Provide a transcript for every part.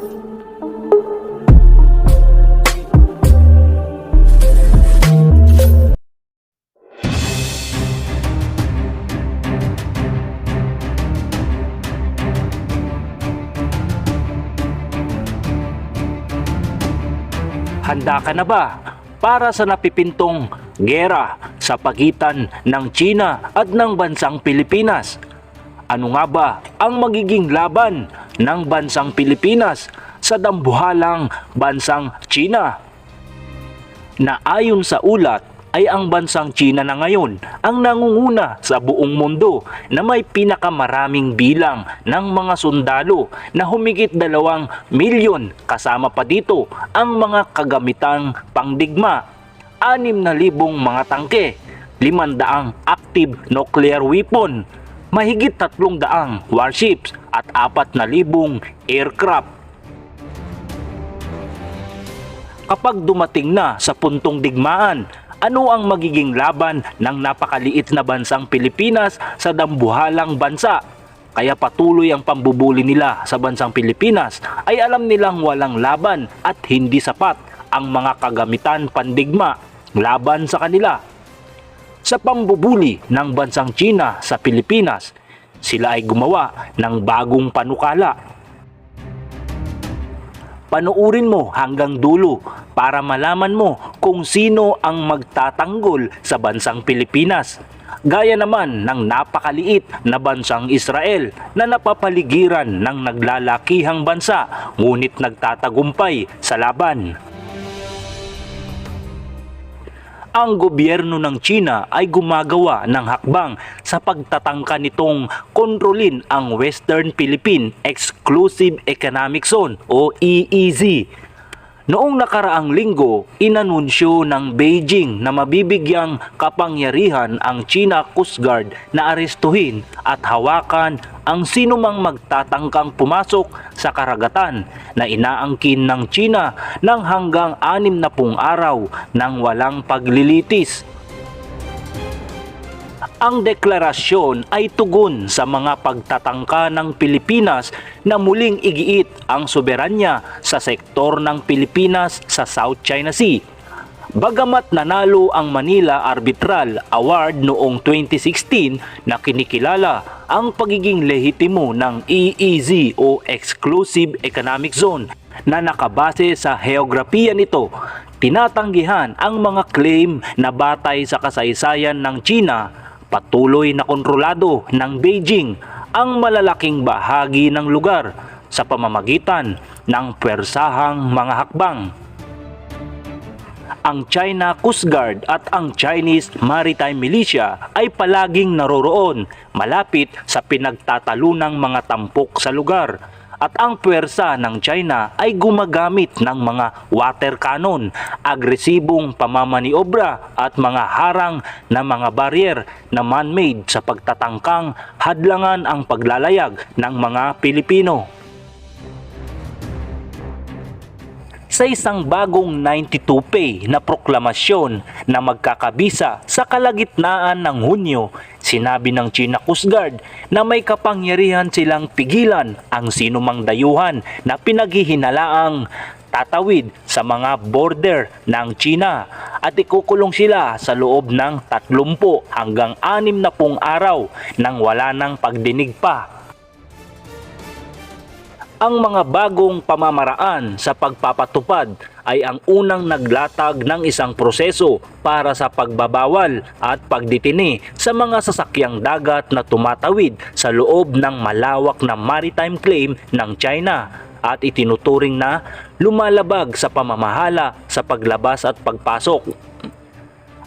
Handa ka na ba para sa napipintong gera sa pagitan ng China at ng bansang Pilipinas? Ano nga ba ang magiging laban ng bansang Pilipinas sa dambuhalang bansang China? Na ayon sa ulat ay ang bansang China na ngayon ang nangunguna sa buong mundo na may pinakamaraming bilang ng mga sundalo na humigit dalawang milyon kasama pa dito ang mga kagamitang pangdigma, anim na libong mga tangke, limandaang active nuclear weapon, mahigit tatlong daang warships at apat na libong aircraft kapag dumating na sa puntong digmaan, ano ang magiging laban ng napakaliit na bansang Pilipinas sa dambuhalang bansa? Kaya patuloy ang pambubuli nila sa bansang Pilipinas ay alam nilang walang laban at hindi sapat ang mga kagamitan pandigma laban sa kanila. Sa pambubuli ng bansang China sa Pilipinas, sila ay gumawa ng bagong panukala. Panuurin mo hanggang dulo para malaman mo kung sino ang magtatanggol sa bansang Pilipinas. Gaya naman ng napakaliit na bansang Israel na napapaligiran ng naglalakihang bansa ngunit nagtatagumpay sa laban ang gobyerno ng China ay gumagawa ng hakbang sa pagtatangka nitong kontrolin ang Western Philippine Exclusive Economic Zone o EEZ. Noong nakaraang linggo, inanunsyo ng Beijing na mabibigyang kapangyarihan ang China Coast Guard na arestuhin at hawakan ang sinumang magtatangkang pumasok sa karagatan na inaangkin ng China ng hanggang anim na pung araw ng walang paglilitis. Ang deklarasyon ay tugon sa mga pagtatangka ng Pilipinas na muling igiit ang soberanya sa sektor ng Pilipinas sa South China Sea. Bagamat nanalo ang Manila Arbitral Award noong 2016 na kinikilala ang pagiging lehitimo ng EEZ o Exclusive Economic Zone na nakabase sa heograpiya nito, tinatanggihan ang mga claim na batay sa kasaysayan ng China patuloy na kontrolado ng Beijing ang malalaking bahagi ng lugar sa pamamagitan ng pwersahang mga hakbang. Ang China Coast Guard at ang Chinese Maritime Militia ay palaging naroroon malapit sa pinagtatalunang mga tampok sa lugar at ang puwersa ng China ay gumagamit ng mga water cannon, agresibong pamamaniobra at mga harang na mga barrier na man-made sa pagtatangkang hadlangan ang paglalayag ng mga Pilipino. Sa isang bagong 92 pay na proklamasyon na magkakabisa sa kalagitnaan ng Hunyo, sinabi ng China Coast Guard na may kapangyarihan silang pigilan ang sinumang dayuhan na pinaghihinalaang tatawid sa mga border ng China at ikukulong sila sa loob ng 30 hanggang 60 araw nang wala ng pagdinig pa ang mga bagong pamamaraan sa pagpapatupad ay ang unang naglatag ng isang proseso para sa pagbabawal at pagditini sa mga sasakyang dagat na tumatawid sa loob ng malawak na maritime claim ng China at itinuturing na lumalabag sa pamamahala sa paglabas at pagpasok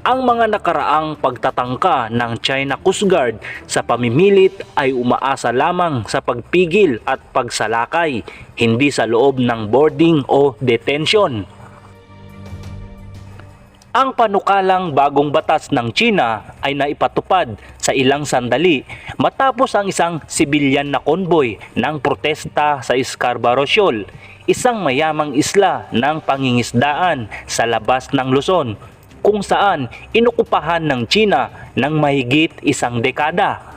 ang mga nakaraang pagtatangka ng China Coast Guard sa pamimilit ay umaasa lamang sa pagpigil at pagsalakay, hindi sa loob ng boarding o detention. Ang panukalang bagong batas ng China ay naipatupad sa ilang sandali matapos ang isang sibilyan na konboy ng protesta sa Scarborough Shoal, isang mayamang isla ng pangingisdaan sa labas ng Luzon kung saan inukupahan ng China ng mahigit isang dekada.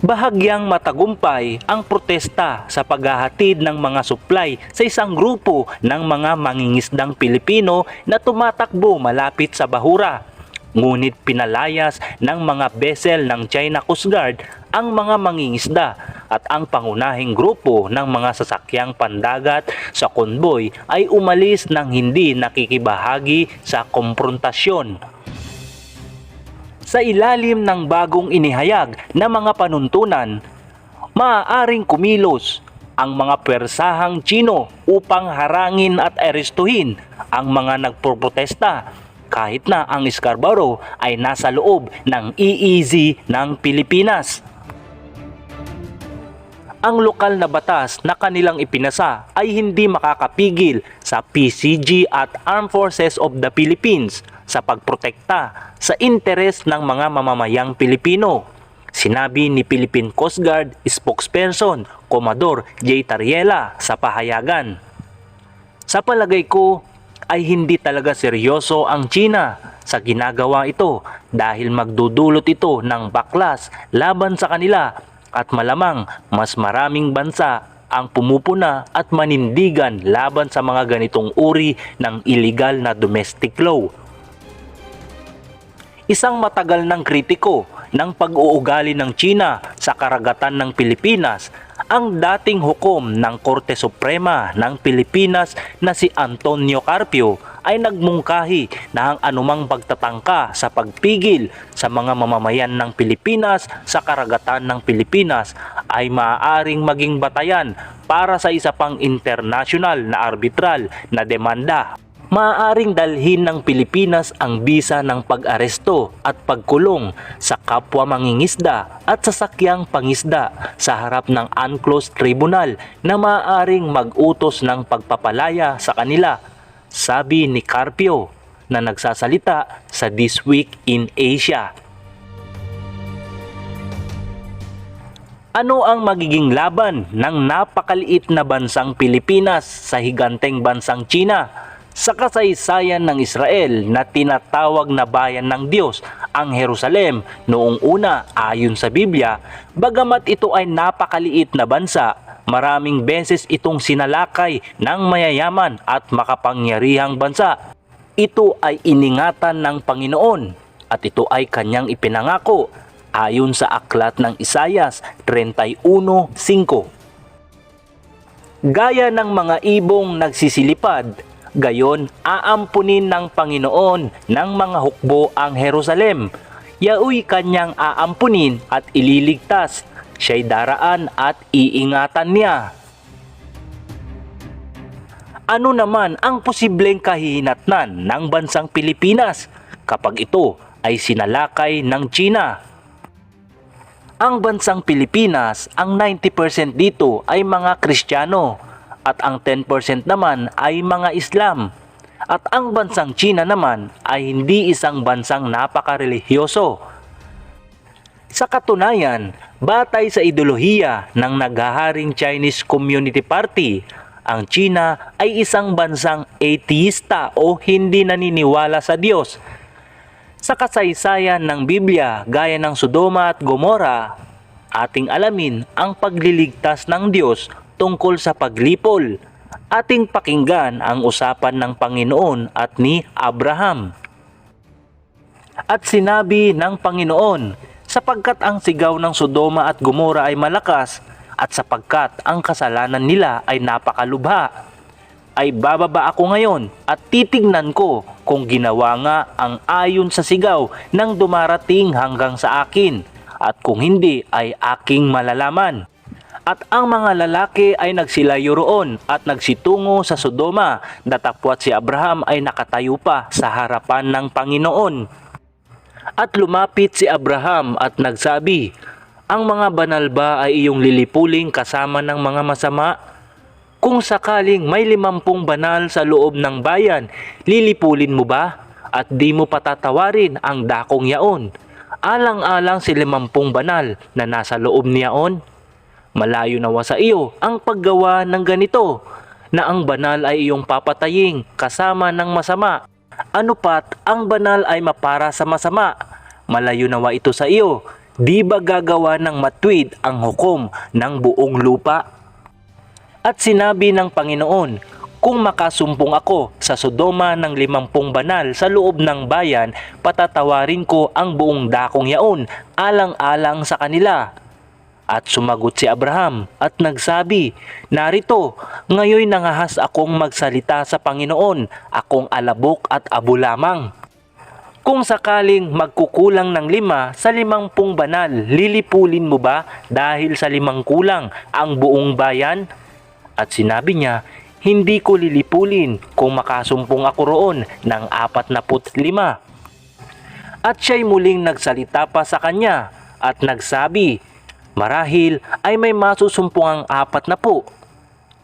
Bahagyang matagumpay ang protesta sa paghahatid ng mga supply sa isang grupo ng mga mangingisdang Pilipino na tumatakbo malapit sa Bahura. Ngunit pinalayas ng mga vessel ng China Coast Guard ang mga mangingisda at ang pangunahing grupo ng mga sasakyang pandagat sa konboy ay umalis ng hindi nakikibahagi sa komprontasyon sa ilalim ng bagong inihayag na mga panuntunan, maaaring kumilos ang mga pwersahang Chino upang harangin at arestuhin ang mga nagproprotesta kahit na ang Scarborough ay nasa loob ng EEZ ng Pilipinas. Ang lokal na batas na kanilang ipinasa ay hindi makakapigil sa PCG at Armed Forces of the Philippines sa pagprotekta sa interes ng mga mamamayang Pilipino. Sinabi ni Philippine Coast Guard spokesperson Commodore J. Tariela sa pahayagan. Sa palagay ko ay hindi talaga seryoso ang China sa ginagawa ito dahil magdudulot ito ng baklas laban sa kanila at malamang mas maraming bansa ang pumupuna at manindigan laban sa mga ganitong uri ng illegal na domestic law. Isang matagal ng kritiko ng pag-uugali ng China sa karagatan ng Pilipinas ang dating hukom ng Korte Suprema ng Pilipinas na si Antonio Carpio ay nagmungkahi na ang anumang pagtatangka sa pagpigil sa mga mamamayan ng Pilipinas sa karagatan ng Pilipinas ay maaaring maging batayan para sa isa pang international na arbitral na demanda. Maaaring dalhin ng Pilipinas ang bisa ng pag-aresto at pagkulong sa kapwa mangingisda at sasakyang pangisda sa harap ng unclosed tribunal na maaaring mag-utos ng pagpapalaya sa kanila, sabi ni Carpio na nagsasalita sa This Week in Asia. Ano ang magiging laban ng napakaliit na bansang Pilipinas sa higanteng bansang China? Sa kasaysayan ng Israel na tinatawag na bayan ng Diyos, ang Jerusalem noong una ayon sa Biblia, bagamat ito ay napakaliit na bansa, maraming beses itong sinalakay ng mayayaman at makapangyarihang bansa. Ito ay iningatan ng Panginoon at ito ay kanyang ipinangako ayon sa aklat ng Isayas 31.5. Gaya ng mga ibong nagsisilipad, gayon aampunin ng Panginoon ng mga hukbo ang Jerusalem. Yaoy kanyang aampunin at ililigtas. Siya'y daraan at iingatan niya. Ano naman ang posibleng kahihinatnan ng bansang Pilipinas kapag ito ay sinalakay ng China? Ang bansang Pilipinas, ang 90% dito ay mga Kristiyano at ang 10% naman ay mga Islam. At ang bansang China naman ay hindi isang bansang napakarelihiyoso. Sa katunayan, batay sa ideolohiya ng naghaharing Chinese Community Party, ang China ay isang bansang atheista o hindi naniniwala sa Diyos. Sa kasaysayan ng Biblia gaya ng Sodoma at Gomora, ating alamin ang pagliligtas ng Diyos tungkol sa paglipol. Ating pakinggan ang usapan ng Panginoon at ni Abraham. At sinabi ng Panginoon, sapagkat ang sigaw ng Sodoma at Gomora ay malakas, at sapagkat ang kasalanan nila ay napakalubha, ay bababa ako ngayon at titignan ko kung ginawa nga ang ayon sa sigaw ng dumarating hanggang sa akin, at kung hindi ay aking malalaman. At ang mga lalaki ay nagsilayo roon at nagsitungo sa Sodoma. Datapwat si Abraham ay nakatayo pa sa harapan ng Panginoon. At lumapit si Abraham at nagsabi, Ang mga banal ba ay iyong lilipuling kasama ng mga masama? Kung sakaling may limampung banal sa loob ng bayan, lilipulin mo ba? At di mo patatawarin ang dakong yaon? Alang-alang si limampung banal na nasa loob niyaon? Malayo nawa sa iyo ang paggawa ng ganito na ang banal ay iyong papatayin kasama ng masama. Ano pat ang banal ay mapara sa masama. Malayo nawa ito sa iyo. Di ba gagawa ng matwid ang hukom ng buong lupa? At sinabi ng Panginoon, kung makasumpong ako sa Sodoma ng limampung banal sa loob ng bayan, patatawarin ko ang buong dakong yaon alang-alang sa kanila. At sumagot si Abraham at nagsabi, Narito, ngayon nangahas akong magsalita sa Panginoon, akong alabok at abo lamang. Kung sakaling magkukulang ng lima sa limangpung banal, lilipulin mo ba dahil sa limang kulang ang buong bayan? At sinabi niya, hindi ko lilipulin kung makasumpong ako roon ng apat na lima. At siya'y muling nagsalita pa sa kanya at nagsabi, Marahil ay may masusumpong ang apat na po.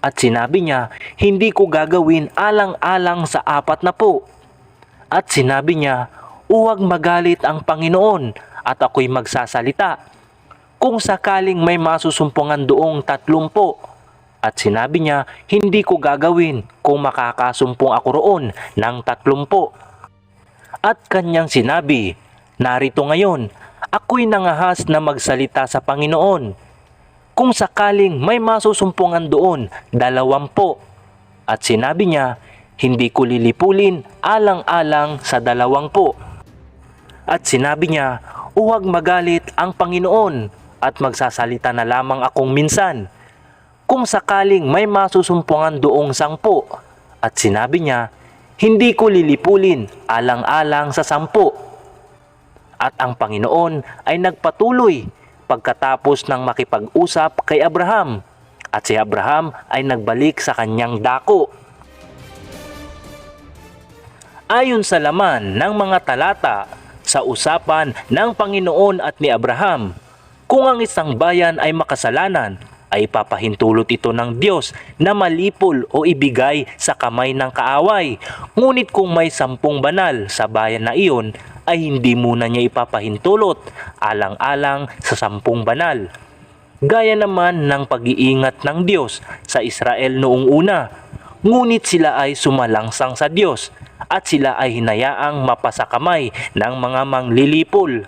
At sinabi niya, hindi ko gagawin alang-alang sa apat na po. At sinabi niya, Huwag magalit ang Panginoon at ako'y magsasalita. Kung sakaling may masusumpungan doong tatlumpo. At sinabi niya, hindi ko gagawin kung makakasumpong ako roon ng tatlumpo. At kanyang sinabi, narito ngayon, ako'y nangahas na magsalita sa Panginoon. Kung sakaling may masusumpungan doon, dalawampo. At sinabi niya, hindi ko lilipulin alang-alang sa dalawangpo. At sinabi niya, huwag magalit ang Panginoon at magsasalita na lamang akong minsan. Kung sakaling may masusumpungan doong sangpo. At sinabi niya, hindi ko lilipulin alang-alang sa sampo. At ang Panginoon ay nagpatuloy pagkatapos ng makipag-usap kay Abraham. At si Abraham ay nagbalik sa kanyang dako. Ayon sa laman ng mga talata sa usapan ng Panginoon at ni Abraham, kung ang isang bayan ay makasalanan, ay papahintulot ito ng Diyos na malipol o ibigay sa kamay ng kaaway. Ngunit kung may sampung banal sa bayan na iyon, ay hindi muna niya ipapahintulot alang-alang sa sampung banal. Gaya naman ng pag-iingat ng Diyos sa Israel noong una. Ngunit sila ay sumalangsang sa Diyos at sila ay hinayaang mapasakamay ng mga manglilipol